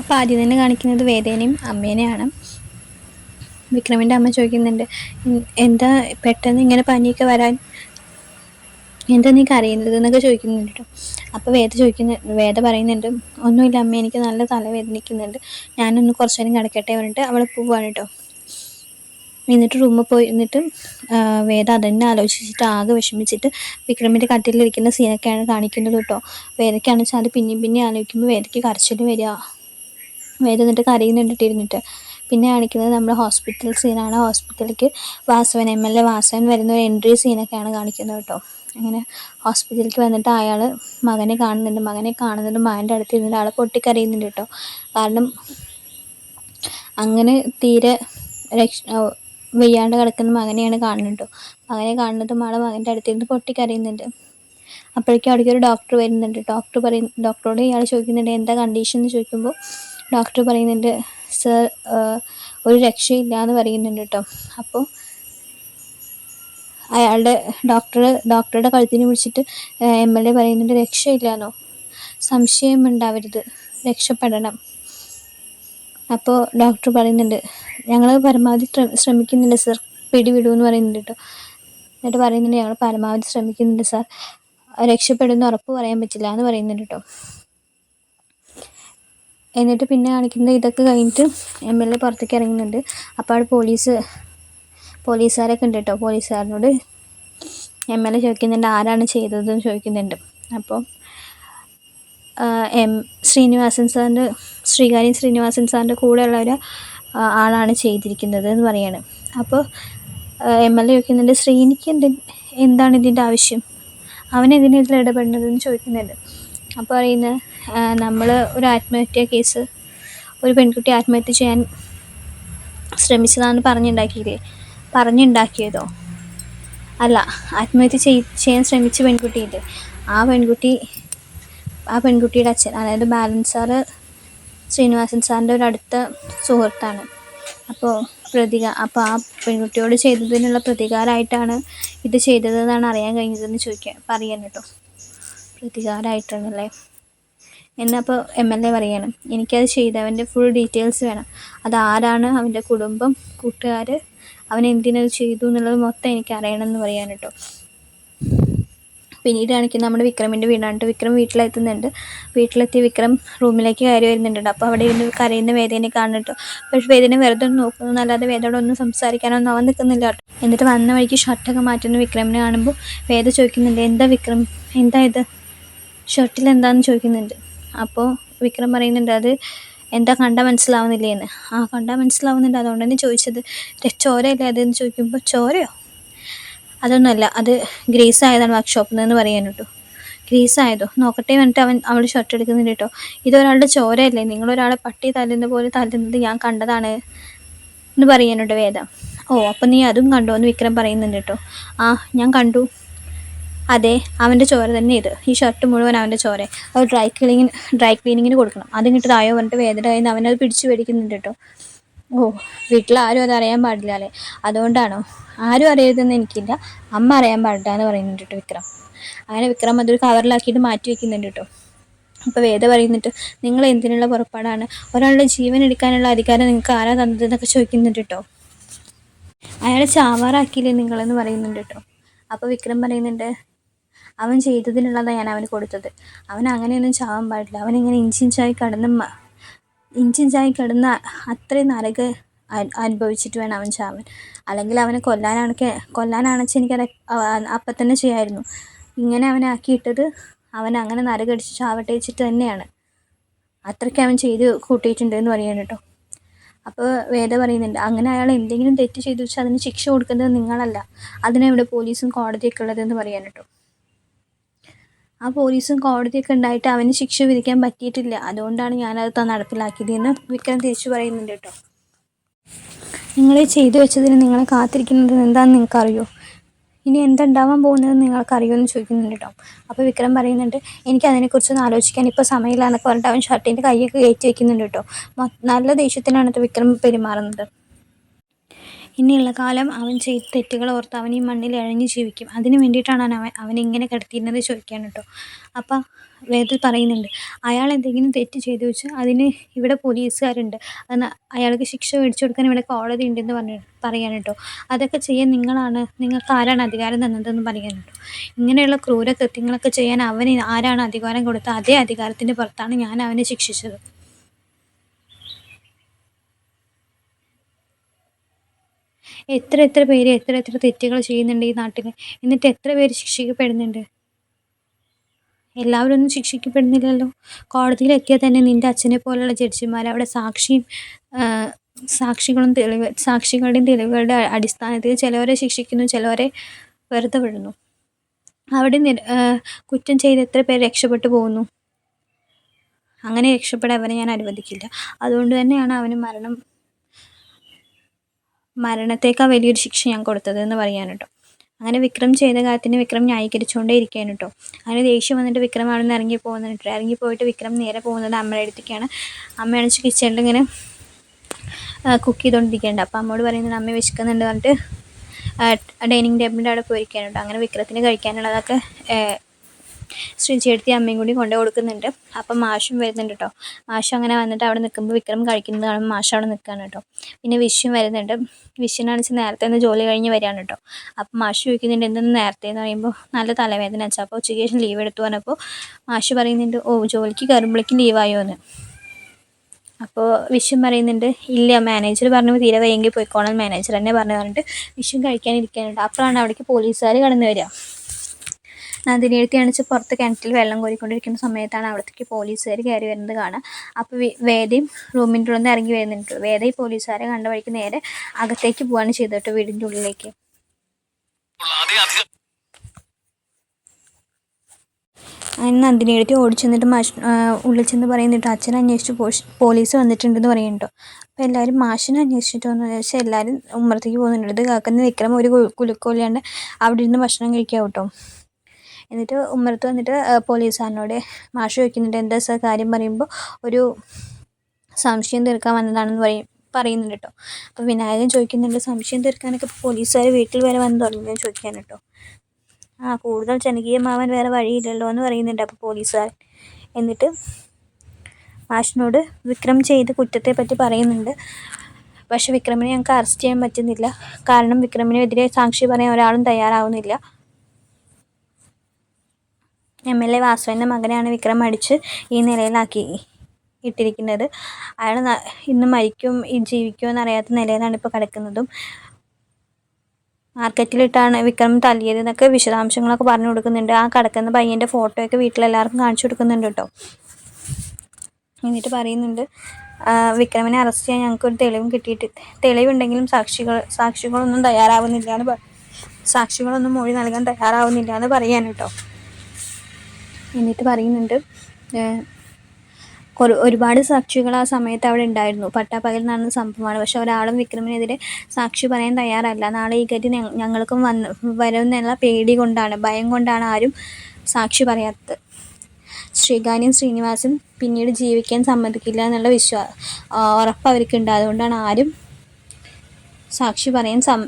അപ്പോൾ ആദ്യം തന്നെ കാണിക്കുന്നത് വേദേനയും അമ്മേനെയാണ്. വിക്രമിന്റെ അമ്മ ചോദിക്കുന്നുണ്ട് എന്താ പെട്ടെന്ന് ഇങ്ങനെ പനിയൊക്കെ വരാൻ എന്താ നീ കരയുന്നത്? എന്നൊക്കെ ചോദിക്കുന്നുണ്ട് കേട്ടോ. അപ്പോൾ വേദ ചോദിക്കുന്ന വേദ പറയുന്നുണ്ട് ഒന്നുമില്ല അമ്മ എനിക്ക് നല്ല തലവേദനിക്കുന്നുണ്ട്. ഞാനൊന്ന് കുറച്ച് നേരം കിടക്കട്ടെ പറഞ്ഞിട്ട് അവൾ പോവാണ് കേട്ടോ. എന്നിട്ട് റൂമിൽ പോയി എന്നിട്ട് വേദ അതന്നെ ആലോചിച്ചിട്ട് ആകെ വിഷമിച്ചിട്ട് വിക്രമിന്റെ കട്ടിലിരിക്കുന്ന സീനൊക്കെയാണ് കാണിക്കുന്നത് കേട്ടോ. വേദയ്ക്കാണെന്ന് വെച്ചാൽ അത് പിന്നെയും പിന്നെയും ആലോചിക്കുമ്പോൾ വേദയ്ക്ക് കരച്ചിൽ വരിക. വേദ എന്നിട്ട് കരയുന്നുണ്ടിട്ട് ഇരുന്നിട്ട് പിന്നെ കാണിക്കുന്നത് നമ്മൾ ഹോസ്പിറ്റൽ സീനാണ് ഹോസ്പിറ്റലിലേക്ക് Vasavan M L A Vasavan വരുന്ന ഒരു എൻട്രി സീനൊക്കെയാണ് കാണിക്കുന്നത് കേട്ടോ. അങ്ങനെ ഹോസ്പിറ്റലിലേക്ക് വന്നിട്ട് അയാൾ മകനെ കാണുന്നുണ്ട്. മകനെ കാണുന്നുണ്ട്. മകന്റെ അടുത്ത് ഇരുന്നിട്ട് ആൾ പൊട്ടിക്കരയുന്നുണ്ട് കേട്ടോ. കാരണം അങ്ങനെ തീരെ രക്ഷ വെയ്യാണ്ട് കിടക്കുന്ന മകനെയാണ് കാണുന്നത് മകനെ കാണുന്നതും ആൾ മകന്റെ അടുത്തിരുന്ന് പൊട്ടിക്കരയുന്നുണ്ട്. അപ്പോഴേക്കും അവിടേക്ക് ഒരു ഡോക്ടർ വരുന്നുണ്ട് ഡോക്ടർ പറയും ഡോക്ടറോട് ഇയാൾ ചോദിക്കുന്നുണ്ട് എന്താ കണ്ടീഷൻ എന്ന് ചോദിക്കുമ്പോൾ ഡോക്ടർ പറയുന്നുണ്ട് സർ ഒരു രക്ഷയില്ല എന്ന് പറയുന്നുണ്ട് കേട്ടോ അപ്പോൾ അയാളുടെ ഡോക്ടർ ഡോക്ടറുടെ കഴുത്തിനെ പിടിച്ചിട്ട് എം എൽ എ പറയുന്നുണ്ട് രക്ഷയില്ലാന്നോ? സംശയം ഉണ്ടാവരുത്. രക്ഷപ്പെടണം. അപ്പോൾ ഡോക്ടർ പറയുന്നുണ്ട് ഞങ്ങൾ പരമാവധി ശ്ര- ശ്രമിക്കുന്നുണ്ട് സർ. പിടിവിടൂ എന്ന് പറയുന്നുണ്ട് കേട്ടോ എന്നിട്ട് പറയുന്നുണ്ട് ഞങ്ങൾ പരമാവധി ശ്രമിക്കുന്നുണ്ട് സർ. രക്ഷപ്പെടുമെന്ന് ഉറപ്പ് പറയാൻ പറ്റില്ല എന്ന് പറയുന്നുണ്ട് കേട്ടോ എന്നിട്ട് പിന്നെ കാണിക്കുന്നത് ഇതൊക്കെ കഴിഞ്ഞിട്ട് എം എൽ എ പുറത്തേക്ക് ഇറങ്ങുന്നുണ്ട്. അപ്പോൾ അവിടെ പോലീസ് പോലീസുകാരൊക്കെ ഉണ്ട് കേട്ടോ. പോലീസുകാരനോട് എം എൽ എ ചോദിക്കുന്നുണ്ട് ആരാണ് ചെയ്തതെന്ന് ചോദിക്കുന്നുണ്ട്. അപ്പോൾ എം ശ്രീനിവാസൻ സാറിന്റെ ശ്രീകാര്യൻ ശ്രീനിവാസൻ സാറിന്റെ കൂടെയുള്ള ഒരു ആളാണ് ചെയ്തിരിക്കുന്നത് എന്ന് പറയാണ്. അപ്പോൾ എം എൽ എ ചോദിക്കുന്നുണ്ട് ശ്രീനിക്ക് എന്ത് എന്താണ് ഇതിന്റെ ആവശ്യം? അവൻ എന്തിനാ ഇതിൽ ഇടപെടുന്നതെന്ന് ചോദിക്കുന്നുണ്ട്. അപ്പോൾ പറയുന്നത് നമ്മൾ ഒരു ആത്മഹത്യ കേസ് ഒരു പെൺകുട്ടി ആത്മഹത്യ ചെയ്യാൻ ശ്രമിച്ചതാണ് പറഞ്ഞുണ്ടാക്കിയില്ലേ? പറഞ്ഞുണ്ടാക്കിയതോ? അല്ല ആത്മഹത്യ ചെയ് ചെയ്യാൻ ശ്രമിച്ച പെൺകുട്ടിയില്ലേ? ആ പെൺകുട്ടി ആ പെൺകുട്ടിയുടെ അച്ഛൻ അതായത് ബാലൻസ് സാറ് ശ്രീനിവാസൻ സാറിന്റെ ഒരു അടുത്ത സുഹൃത്താണ്. അപ്പോൾ പ്രതിക അപ്പോൾ ആ പെൺകുട്ടിയോട് ചെയ്തതിനുള്ള പ്രതികാരമായിട്ടാണ് ഇത് ചെയ്തതെന്നാണ് അറിയാൻ കഴിഞ്ഞതെന്ന് ചോദിക്കുക പറയാൻ കേട്ടോ. പ്രതികാരമായിട്ടാണല്ലേ എന്നപ്പോൾ എം എൽ എ പറയണം എനിക്കത് ചെയ്തവന്റെ ഫുൾ ഡീറ്റെയിൽസ് വേണം. അത് ആരാണ് അവന്റെ കുടുംബം കൂട്ടുകാർ അവൻ എന്തിനത് ചെയ്തു എന്നുള്ളത് മൊത്തം എനിക്ക് അറിയണം എന്ന് പറയാൻ കേട്ടോ പിന്നീട് നമ്മുടെ വിക്രമിന്റെ വീടാണ്. വിക്രം വീട്ടിലെത്തുന്നുണ്ട്. വീട്ടിലെത്തി വിക്രം റൂമിലേക്ക് കയറി വരുന്നുണ്ട് അപ്പോൾ അവിടെ ഇരുന്ന് കരയുന്ന വേദനെ കാണുന്നുണ്ട് പക്ഷെ വേദന വെറുതെ നോക്കുന്നു. അല്ലാതെ വേദയോട് ഒന്നും സംസാരിക്കാനൊന്നും അവൻ നിൽക്കുന്നില്ല കേട്ടോ എന്നിട്ട് വന്ന വഴിക്ക് ഷർട്ടൊക്കെ മാറ്റുന്ന വിക്രമിനെ കാണുമ്പോൾ വേദ ചോദിക്കുന്നുണ്ട് എന്താ വിക്രം? എന്താ ഇത്? ഷർട്ടിൽ എന്താന്ന് ചോദിക്കുന്നുണ്ട്. അപ്പോൾ വിക്രം പറയുന്നുണ്ട് അത് എന്താ കണ്ടാൽ മനസ്സിലാവുന്നില്ലേന്ന്. ആ കണ്ടാൽ മനസ്സിലാവുന്നുണ്ട്. അതുകൊണ്ട് തന്നെ ചോദിച്ചത് "രെ- ചോരയല്ലേ അതെന്ന് ചോദിക്കുമ്പോൾ ചോരയോ? അതൊന്നുമല്ല അത് ഗ്രീസ് ആയതാണ് വർക്ക്ഷോപ്പിൽ നിന്ന് പറയാൻ കേട്ടോ ഗ്രീസ് ആയതോ നോക്കട്ടെ വന്നിട്ട് അവൻ അവൾ ഷർട്ട് എടുക്കുന്നുണ്ട് കേട്ടോ. ഇതൊരാളുടെ ചോരയല്ലേ? നിങ്ങളൊരാളെ പട്ടി തല്ലുന്ന പോലെ തല്ലുന്നത് ഞാൻ കണ്ടതാണ് എന്ന് പറയാനുണ്ട് വേദം. ഓ അപ്പം നീ അതും കണ്ടോ എന്ന് വിക്രം പറയുന്നുണ്ട് കേട്ടോ. ആ ഞാൻ കണ്ടു. അതെ അവന്റെ ചോര തന്നെ ഇത്. ഈ ഷർട്ട് മുഴുവൻ അവന്റെ ചോര. അത് ഡ്രൈ ക്ലീനിങ്ങിന് ഡ്രൈ ക്ലീനിങ്ങിന് കൊടുക്കണം. അത് ഇങ്ങോട്ട് തായോ പറഞ്ഞിട്ട് വേദന കയ്യിൽ അവനത് പിടിച്ച് മേടിക്കുന്നുണ്ട് കേട്ടോ. ഓ വീട്ടിൽ ആരും അത് അറിയാൻ പാടില്ല അല്ലേ? അതുകൊണ്ടാണോ? ആരും അറിയരുതെന്ന് എനിക്കില്ല. അമ്മ അറിയാൻ പാടില്ല എന്ന് പറയുന്നുണ്ട് കേട്ടോ വിക്രം. അങ്ങനെ വിക്രം അതൊരു കവറിലാക്കിയിട്ട് മാറ്റി വെക്കുന്നുണ്ട് കേട്ടോ. അപ്പോൾ വേദ പറയുന്നിട്ട് നിങ്ങൾ എന്തിനുള്ള പുറപ്പാടാണ്? ഒരാളുടെ ജീവൻ എടുക്കാനുള്ള അധികാരം നിങ്ങൾക്ക് ആരാ തന്നതെന്നൊക്കെ ചോദിക്കുന്നുണ്ട് കേട്ടോ. അയാളെ ചാവാറാക്കിയില്ലേ നിങ്ങളെന്ന് പറയുന്നുണ്ട് കേട്ടോ. അപ്പോൾ വിക്രം പറയുന്നുണ്ട് അവൻ ചെയ്തതിനുള്ളതാണ് ഞാൻ അവന് കൊടുത്തത്. അവൻ അങ്ങനെയൊന്നും ചാവാൻ പാടില്ല. അവൻ ഇങ്ങനെ ഇഞ്ചിഞ്ചായി കടന്ന് ഇഞ്ചിഞ്ചായി കിടന്ന് അത്രയും നരക അനുഭവിച്ചിട്ട് വേണം അവൻ ചാവാൻ. അല്ലെങ്കിൽ അവനെ കൊല്ലാനാണ് കൊല്ലാനാണെച്ച് എനിക്കത് അപ്പം തന്നെ ചെയ്യായിരുന്നു. ഇങ്ങനെ അവനെ ആക്കിയിട്ടത് അവൻ അങ്ങനെ നരകടിച്ച് ചാവട്ടെ വെച്ചിട്ട് തന്നെയാണ്. അത്രയ്ക്ക് അവൻ ചെയ്ത് കൂട്ടിയിട്ടുണ്ട് എന്ന് പറയുന്നത് കേട്ടോ. അപ്പോൾ വേദ പറയുന്നുണ്ട് അങ്ങനെ അയാൾ എന്തെങ്കിലും തെറ്റ് ചെയ്തു വെച്ചാൽ അതിന് ശിക്ഷ കൊടുക്കുന്നത് നിങ്ങളല്ല. അതിനെ ഇവിടെ പോലീസും കോടതിയൊക്കെ ഉള്ളതെന്ന് പറയാൻ കേട്ടോ. ആ പോലീസും കോടതിയൊക്കെ ഉണ്ടായിട്ട് അവന് ശിക്ഷ വിധിക്കാൻ പറ്റിയിട്ടില്ല. അതുകൊണ്ടാണ് ഞാനത് നടപ്പിലാക്കിയത് എന്ന് വിക്രം തിരിച്ചു പറയുന്നുണ്ട് കേട്ടോ. നിങ്ങൾ ചെയ്തു വെച്ചതിന് നിങ്ങളെ കാത്തിരിക്കുന്നത് എന്താണെന്ന് നിങ്ങൾക്കറിയോ? ഇനി എന്തുണ്ടാവാൻ പോകുന്നത് നിങ്ങൾക്കറിയോ എന്ന് ചോദിക്കുന്നുണ്ട് കേട്ടോ. അപ്പോൾ വിക്രം പറയുന്നുണ്ട് എനിക്ക് അതിനെക്കുറിച്ചൊന്ന് ആലോചിക്കാൻ ഇപ്പോൾ സമയമില്ല എന്നൊക്കെ പറഞ്ഞിട്ട് അവൻ ഷർട്ടിന്റെ കൈയൊക്കെ കയറ്റി വെക്കുന്നുണ്ട് കേട്ടോ. നല്ല ദേഷ്യത്തിനാണ് വിക്രം പെരുമാറുന്നത്. ഇനിയുള്ള കാലം അവൻ ചെയ്ത തെറ്റുകൾ ഓർത്ത് അവൻ ഈ മണ്ണിൽ ഇഴഞ്ഞു ജീവിക്കും. അതിന് വേണ്ടിയിട്ടാണ് അവൻ അവൻ ഇങ്ങനെ കിടത്തിയിരുന്നത് ചോദിക്കുകയാണ് കേട്ടോ. അപ്പം വേദത്തിൽ പറയുന്നുണ്ട് അയാൾ എന്തെങ്കിലും തെറ്റ് ചെയ്തു വെച്ചാൽ അതിന് ഇവിടെ പോലീസുകാരുണ്ട്. അതിന് അയാൾക്ക് ശിക്ഷ മേടിച്ചു കൊടുക്കാൻ ഇവിടെ കോടതി ഉണ്ടെന്ന് പറഞ്ഞു പറയാൻ കേട്ടോ. അതൊക്കെ ചെയ്യാൻ നിങ്ങളാണ് നിങ്ങൾക്ക് ആരാണ് അധികാരം തന്നതെന്ന് പറയാൻ കേട്ടോ. ഇങ്ങനെയുള്ള ക്രൂര കൃത്യങ്ങളൊക്കെ ചെയ്യാൻ അവന് ആരാണ് അധികാരം കൊടുത്തത്? അതേ അധികാരത്തിന്റെ പുറത്താണ് ഞാൻ അവനെ ശിക്ഷിച്ചത്. എത്ര എത്ര പേര് എത്ര എത്ര തെറ്റുകൾ ചെയ്യുന്നുണ്ട് ഈ നാട്ടിൽ എന്നിട്ട് എത്ര പേര് ശിക്ഷിക്കപ്പെടുന്നുണ്ട്? എല്ലാവരും ഒന്നും ശിക്ഷിക്കപ്പെടുന്നില്ലല്ലോ. കോടതിയിലെത്തിയാൽ തന്നെ നിന്റെ അച്ഛനെ പോലെയുള്ള ജഡ്ജിമാർ അവിടെ സാക്ഷിയും സാക്ഷികളും തെളിവ് സാക്ഷികളുടെയും തെളിവുകളുടെ അടിസ്ഥാനത്തിൽ ചിലവരെ ശിക്ഷിക്കുന്നു ചിലവരെ വെറുതെ വിടുന്നു. അവിടെ കുറ്റം ചെയ്ത് എത്ര പേര് രക്ഷപ്പെട്ടു പോകുന്നു? അങ്ങനെ രക്ഷപ്പെടാൻ അവനെ ഞാൻ അനുവദിക്കില്ല. അതുകൊണ്ട് തന്നെയാണ് അവന് മരണം മരണത്തേക്കാൾ വലിയൊരു ശിക്ഷ ഞാൻ കൊടുത്തത് എന്ന് പറയാൻ കേട്ടോ അങ്ങനെ വിക്രം ചെയ്ത കാര്യത്തിന് വിക്രം ന്യായീകരിച്ചുകൊണ്ടേ ഇരിക്കുകയാണ് കേട്ടോ. അങ്ങനെ ദേഷ്യം വന്നിട്ട് വിക്രം അവിടെ നിന്ന് ഇറങ്ങി പോകുന്നുണ്ട് ഇറങ്ങി പോയിട്ട് വിക്രം നേരെ പോകുന്നത് അമ്മയുടെ അടുത്തേക്കാണ്. അമ്മയാണ് കിച്ചണിൽ ഇങ്ങനെ കുക്ക് ചെയ്തുകൊണ്ടിരിക്കുന്നുണ്ട് അപ്പോൾ അമ്മയോട് പറയുന്നത് അമ്മ വിശക്കുന്നുണ്ട് പറഞ്ഞിട്ട് ഡൈനിങ് ടേബിളിന്റെ അവിടെ പോയിരിക്കാനുണ്ടോ അങ്ങനെ വിക്രത്തിന് കഴിക്കാനുള്ളതൊക്കെ ശ്രീ ചേട്ടത്തി അമ്മയും കൂടി കൊണ്ടു കൊടുക്കുന്നുണ്ട്. അപ്പം മാഷും വരുന്നുണ്ട് കേട്ടോ മാഷ് അങ്ങനെ വന്നിട്ട് അവിടെ നിൽക്കുമ്പോൾ വിക്രം കഴിക്കുന്നത് കാണുമ്പോൾ മാഷ് അവിടെ നിൽക്കുകയാണ് കേട്ടോ പിന്നെ വിഷും വരുന്നുണ്ട്. വിഷുവിനാണെന്ന് വെച്ചാൽ നേരത്തെ നിന്ന് ജോലി കഴിഞ്ഞ് വരികയാണ് കേട്ടോ അപ്പം മാഷ് ചോദിക്കുന്നുണ്ട് എന്തെന്ന് നേരത്തെ? എന്ന് പറയുമ്പോൾ നല്ല തലവേദന വെച്ചാൽ അപ്പോൾ ഉച്ചയ്ക്ക് ശേഷം ലീവ് എടുത്തു പറഞ്ഞപ്പോൾ മാഷ് പറയുന്നുണ്ട് ഓ ജോലിക്ക് കയറുമ്പോഴേക്കും ലീവായോ എന്ന്. അപ്പോൾ വിഷും പറയുന്നുണ്ട് ഇല്ല മാനേജർ പറഞ്ഞു തീരെ വയ്യെങ്കിൽ പോയിക്കോളാം മാനേജർ തന്നെ പറഞ്ഞു പറഞ്ഞിട്ട് വിഷും കഴിക്കാനിരിക്കാനുണ്ട്. അപ്പോഴാണ് അവിടേക്ക് പോലീസുകാർ കടന്നു വരിക. നന്ദിനിയെടുത്തിയാണെന്ന് അണിച്ച് പുറത്ത് കിണറ്റിൽ വെള്ളം കോരിക്കൊണ്ടിരിക്കുന്ന സമയത്താണ് അവിടത്തേക്ക് പോലീസുകാർ കയറി വരുന്നത് കാണാം. അപ്പോൾ വേദയും റൂമിന്റെ ഉള്ളിൽ നിന്ന് ഇറങ്ങി വരുന്നുണ്ട്. വേദ ഈ പോലീസുകാരെ കണ്ട വഴിക്ക് നേരെ അകത്തേക്ക് പോവാണ് ചെയ്തിട്ട് വീടിന്റെ ഉള്ളിലേക്ക്. അങ്ങനെ നന്ദിനി ഓടിച്ചെന്നിട്ട് ഓടിച്ചു മാഷ് ഉള്ളിൽ ചെന്ന് പറയുന്നുണ്ട് അച്ഛൻ അന്വേഷിച്ച് പോലീസ് വന്നിട്ടുണ്ടെന്ന് പറയുന്നുണ്ടോ അപ്പോൾ എല്ലാവരും മാഷിനെ അന്വേഷിച്ചിട്ട് വന്നു. വെച്ചാൽ എല്ലാവരും ഉമ്മറത്തേക്ക് പോകുന്നുണ്ട്. ഇത് കാക്കുന്ന വിക്രം ഒരു കുലുക്കോലിയാണ്ട് അവിടെ ഇരുന്ന് ഭക്ഷണം കഴിക്കാം കേട്ടോ എന്നിട്ട് ഉമ്മറത്ത് വന്നിട്ട് പോലീസുകാരനോട് മാഷ് ചോദിക്കുന്നുണ്ട് എന്താ സാർ കാര്യം പറയുമ്പോൾ ഒരു സംശയം തീർക്കാൻ വന്നതാണെന്ന് പറയും പറയുന്നുണ്ട് കേട്ടോ അപ്പോൾ വിനായകൻ ചോദിക്കുന്നുണ്ട് സംശയം തീർക്കാനൊക്കെ പോലീസുകാർ വീട്ടിൽ വരെ വന്ന് തുടങ്ങിയെന്ന് ചോദിക്കാൻ കേട്ടോ ആ കൂടുതൽ ജനകീയമാവാൻ വേറെ വഴിയില്ലല്ലോ എന്ന് പറയുന്നുണ്ട് അപ്പോൾ പോലീസുകാരൻ. എന്നിട്ട് മാഷിനോട് വിക്രം ചെയ്ത് കുറ്റത്തെ പറ്റി പറയുന്നുണ്ട്. പക്ഷെ വിക്രമിനെ ഞങ്ങൾക്ക് അറസ്റ്റ് ചെയ്യാൻ പറ്റുന്നില്ല. കാരണം വിക്രമിനെതിരെ സാക്ഷി പറയാൻ ഒരാളും തയ്യാറാവുന്നില്ല. എം എൽ എ വാസുവിന്റെ മകനെയാണ് വിക്രം അടിച്ച് ഈ നിലയിലാക്കി ഇട്ടിരിക്കുന്നത്. അയാൾ ഇന്ന് മരിക്കും ജീവിക്കുമോ എന്നറിയാത്ത നിലയിലാണ് ഇപ്പോൾ കിടക്കുന്നതും. മാർക്കറ്റിലിട്ടാണ് വിക്രം തല്ലിയത് എന്നൊക്കെ വിശദാംശങ്ങളൊക്കെ പറഞ്ഞു കൊടുക്കുന്നുണ്ട്. ആ കിടക്കുന്ന പയ്യന്റെ ഫോട്ടോയൊക്കെ വീട്ടിലെല്ലാവർക്കും കാണിച്ചു കൊടുക്കുന്നുണ്ട് കേട്ടോ. എന്നിട്ട് പറയുന്നുണ്ട് വിക്രമിനെ അറസ്റ്റ് ചെയ്യാൻ ഞങ്ങൾക്ക് ഒരു തെളിവും കിട്ടിയിട്ട് തെളിവുണ്ടെങ്കിലും സാക്ഷികൾ സാക്ഷികളൊന്നും തയ്യാറാവുന്നില്ല എന്ന് സാക്ഷികളൊന്നും മൊഴി നൽകാൻ തയ്യാറാവുന്നില്ല എന്ന് പറയാൻ കേട്ടോ. എന്നിട്ട് പറയുന്നുണ്ട് ഒരുപാട് സാക്ഷികൾ ആ സമയത്ത് അവിടെ ഉണ്ടായിരുന്നു. പട്ടാപ്പകൽ നടന്ന സംഭവമാണ്. പക്ഷെ ഒരാളും വിക്രമിനെതിരെ സാക്ഷി പറയാൻ തയ്യാറല്ല. നാളെ ഈ ഗതി ഞങ്ങൾക്കും വന്ന് വരുമെന്നുള്ള പേടി കൊണ്ടാണ് ഭയം കൊണ്ടാണ് ആരും സാക്ഷി പറയാത്തത്. ശ്രീകാന്യും ശ്രീനിവാസും പിന്നീട് ജീവിക്കാൻ സമ്മതിക്കില്ല എന്നുള്ള വിശ്വാസം ഉറപ്പ് അവർക്കുണ്ട് അതുകൊണ്ടാണ് ആരും സാക്ഷി പറയാൻ സം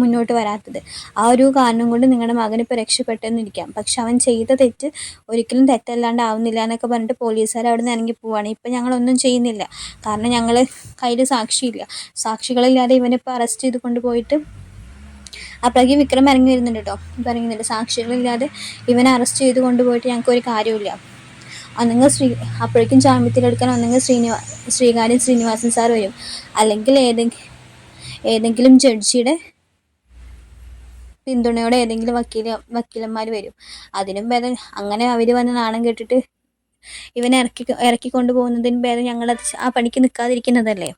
മുന്നോട്ട് വരാത്തത്. ആ ഒരു കാരണം കൊണ്ട് നിങ്ങളുടെ മകൻ ഇപ്പോൾ രക്ഷപ്പെട്ടെന്നിരിക്കാം. പക്ഷെ അവൻ ചെയ്ത തെറ്റ് ഒരിക്കലും തെറ്റല്ലാണ്ട് ആവുന്നില്ല എന്നൊക്കെ പറഞ്ഞിട്ട് പോലീസുകാർ അവിടെ നിന്ന് ഇറങ്ങി പോവാണ്. ഇപ്പം ഞങ്ങളൊന്നും ചെയ്യുന്നില്ല. കാരണം ഞങ്ങൾ കയ്യിൽ സാക്ഷിയില്ല. സാക്ഷികളില്ലാതെ ഇവനിപ്പോൾ അറസ്റ്റ് ചെയ്ത് കൊണ്ടുപോയിട്ട് അപ്പോഴേക്ക് വിക്രം ഇറങ്ങി വരുന്നുണ്ട് കേട്ടോ ഇപ്പം ഇറങ്ങുന്നുണ്ട് സാക്ഷികളില്ലാതെ ഇവനെ അറസ്റ്റ് ചെയ്ത് കൊണ്ടുപോയിട്ട് ഞങ്ങൾക്ക് ഒരു കാര്യമില്ല ഒന്നെങ്കിൽ ശ്രീ അപ്പോഴേക്കും ജാമ്യത്തിലെടുക്കാൻ ഒന്നെങ്കിൽ ശ്രീനിവാ ശ്രീകാര്യം ശ്രീനിവാസൻ സാർ വരും. അല്ലെങ്കിൽ ഏതെങ്കിലും ഏതെങ്കിലും ജഡ്ജിയുടെ പിന്തുണയോടെ ഏതെങ്കിലും വക്കീല വക്കീലന്മാർ വരും. അതിനും ഭേദം അങ്ങനെ അവർ വന്ന് നാണം കേട്ടിട്ട് ഇവനെ ഇറക്കി ഇറക്കിക്കൊണ്ട് പോകുന്നതിന് ഭേദം ഞങ്ങൾ ആ പണിക്ക് നിൽക്കാതിരിക്കുന്നതല്ലേ?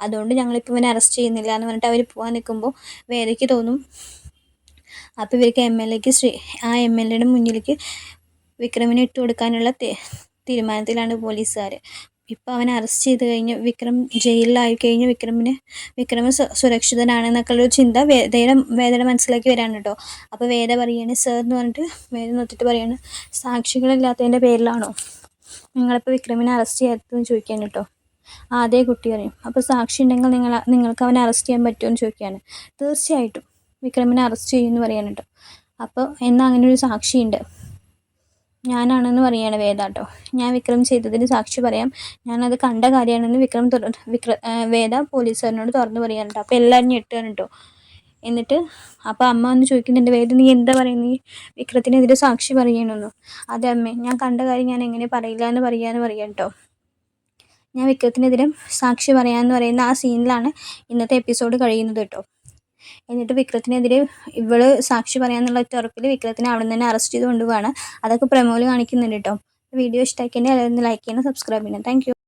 അതുകൊണ്ട് ഞങ്ങളിപ്പോൾ ഇവനെ അറസ്റ്റ് ചെയ്യുന്നില്ല എന്ന് പറഞ്ഞിട്ട് അവർ പോകാൻ നിൽക്കുമ്പോൾ വേദയ്ക്ക് തോന്നും അപ്പോൾ ഇവർക്ക് എം എൽ എക്ക് ശ്രീ ആ എം എൽ എയുടെ മുന്നിലേക്ക് വിക്രമിനെ ഇട്ട് കൊടുക്കാനുള്ള തീരുമാനത്തിലാണ് പോലീസുകാർ ഇപ്പോൾ അവനെ അറസ്റ്റ് ചെയ്ത് കഴിഞ്ഞ് വിക്രം ജയിലിലായി കഴിഞ്ഞ് വിക്രമിന് വിക്രമ സുരക്ഷിതനാണെന്നൊക്കെ സുരക്ഷിതനാണെന്നൊക്കെയുള്ളൊരു ചിന്ത വേദയുടെ വേദയുടെ മനസ്സിലേക്ക് വരാണ് കേട്ടോ അപ്പോൾ വേദ പറയാണ് സർ എന്ന് പറഞ്ഞിട്ട് വേദ നോക്കിയിട്ട് പറയാണ് സാക്ഷികളില്ലാത്തതിന്റെ പേരിലാണോ നിങ്ങളിപ്പോൾ വിക്രമിനെ അറസ്റ്റ് ചെയ്യാത്തതെന്ന് ചോദിക്കാൻ കേട്ടോ ആ അതേ കുട്ടി പറയും അപ്പോൾ സാക്ഷി ഉണ്ടെങ്കിൽ നിങ്ങൾ നിങ്ങൾക്ക് അവനെ അറസ്റ്റ് ചെയ്യാൻ പറ്റുമോ? എന്ന് ചോദിക്കുകയാണ് തീർച്ചയായിട്ടും വിക്രമിനെ അറസ്റ്റ് ചെയ്യുമെന്ന് പറയാൻ കേട്ടോ അപ്പോൾ എന്നാൽ അങ്ങനെ ഒരു സാക്ഷിയുണ്ട്. ഞാനാണെന്ന് പറയാണ് വേദ കേട്ടോ ഞാൻ വിക്രം ചെയ്തതിന് സാക്ഷി പറയാം. ഞാനത് കണ്ട കാര്യമാണെന്ന് വിക്രം വിക്ര വേദ പോലീസുകാരനോട് തുറന്ന് കേട്ടോ അപ്പോൾ എല്ലാവരും ഞെട്ടുകയാണ് കേട്ടോ എന്നിട്ട് അപ്പോൾ അമ്മ വന്ന് ചോദിക്കുന്നുണ്ട് വേദ നീ എന്താ പറയുന്നത് വിക്രത്തിനെതിരെ സാക്ഷി പറയണമെന്നു അതെ അമ്മേ. ഞാൻ കണ്ട കാര്യം ഞാൻ എങ്ങനെ പറയില്ല എന്ന് പറയാന്ന് പറയാം കേട്ടോ ഞാൻ വിക്രത്തിനെതിരെ സാക്ഷി പറയാമെന്ന് പറയുന്ന ആ സീനിലാണ് ഇന്നത്തെ എപ്പിസോഡ് കഴിയുന്നത് കേട്ടോ എന്നിട്ട് വിക്രത്തിനെതിരെ ഇവൾ സാക്ഷി പറയാന്നുള്ള ഉറപ്പിൽ വിക്രത്തിനെ അവിടെ തന്നെ അറസ്റ്റ് ചെയ്ത് കൊണ്ടുപോവാണ്. അതൊക്കെ പ്രമോൽ കാണിക്കുന്നുണ്ട് കേട്ടോ വീഡിയോ ഇഷ്ടമാക്കിയെങ്കിൽ എല്ലാവരും ലൈക്ക് ചെയ്യണം സബ്സ്ക്രൈബ് ചെയ്യണം. താങ്ക്